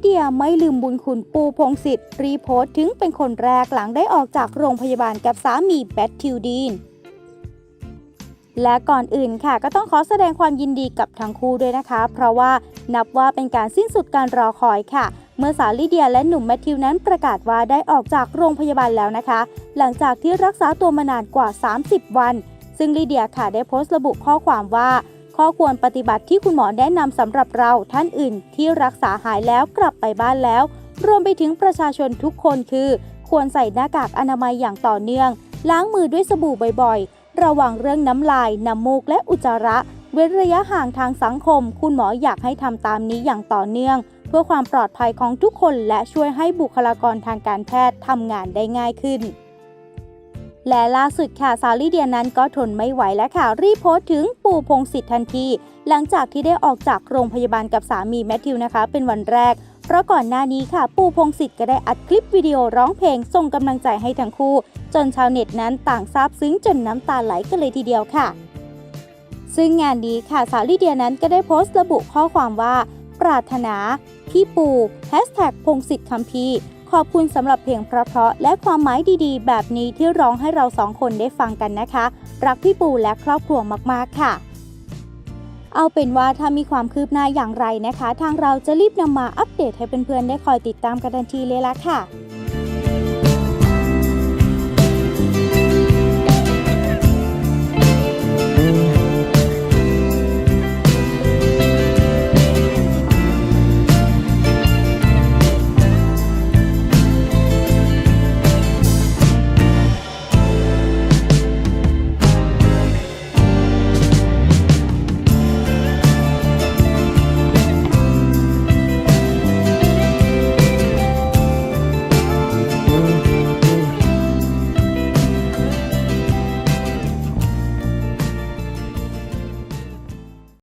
เดียไม่ลืมบุญคุณปูพงศิษฐ์รีโพสต์ถึงเป็นคนแรกหลังได้ออกจากโรงพยาบาลกับสามีแบททิวดีน และก่อนอื่นค่ะ ก็ต้องขอแสดงความยินดีกับทั้งคู่ด้วยนะคะ เพราะว่านับว่าเป็นการสิ้นสุดการรอคอยค่ะ เมื่อสาวลิเดียและหนุ่มแมทธิวนั้นประกาศว่าได้ออกจากโรงพยาบาลแล้วนะคะ หลังจากที่รักษาตัวมานานกว่า 30 วัน ซึ่งลิเดียค่ะได้โพสต์ระบุข้อความว่า ข้อควรปฏิบัติที่คุณหมอแนะนำสำหรับเราท่านอื่นที่รักษาหายแล้วกลับไปบ้านแล้ว รวมไปถึงประชาชนทุกคนคือ ควรใส่หน้ากากอนามัยอย่างต่อเนื่อง ล้างมือด้วยสบู่บ่อยๆ ระวังเรื่องน้ำลาย น้ำมูกและอุจจาระ เว้นระยะห่างทางสังคม คุณหมออยากให้ทำตามนี้อย่างต่อเนื่อง เพื่อความปลอดภัยของทุกคนและช่วยให้บุคลากรทางการแพทย์ทำงานได้ง่ายขึ้น และล่าสุดค่ะสาวลิเดียนั้นก็ทนไม่ไหวแล้วค่ะ รีโพสต์ถึงปู่พงศิษฐ์ทันที หลังจากที่ได้ออกจากโรงพยาบาลกับสามีแมทธิวนะคะ เป็นวันแรก เพราะก่อนหน้านี้ค่ะ ปู่พงศิษฐ์ก็ได้อัดคลิปวิดีโอร้องเพลงส่งกำลังใจให้ทั้งคู่ จนชาวเน็ตนั้นต่างซาบซึ้งจนน้ำตาไหลกันเลยทีเดียวค่ะ ซึ่งงานนี้ค่ะสาวลิเดียนั้นก็ได้โพสต์ระบุข้อความว่า ปรารถนา พี่ปู่แฮชแท็กพงศิษฐ์คัมภีร์ ขอบคุณสำหรับเพลงเพราะๆและความหมายดีๆ แบบนี้ที่ร้องให้เราสองคนได้ฟังกันนะคะ รักพี่ปู่และครอบครัวมากๆค่ะ เอาเป็นว่าถ้ามีความคืบหน้าอย่างไรนะคะ ทางเราจะรีบนำมาอัปเดตให้เพื่อนๆได้คอยติดตามกันทันทีเลยละค่ะ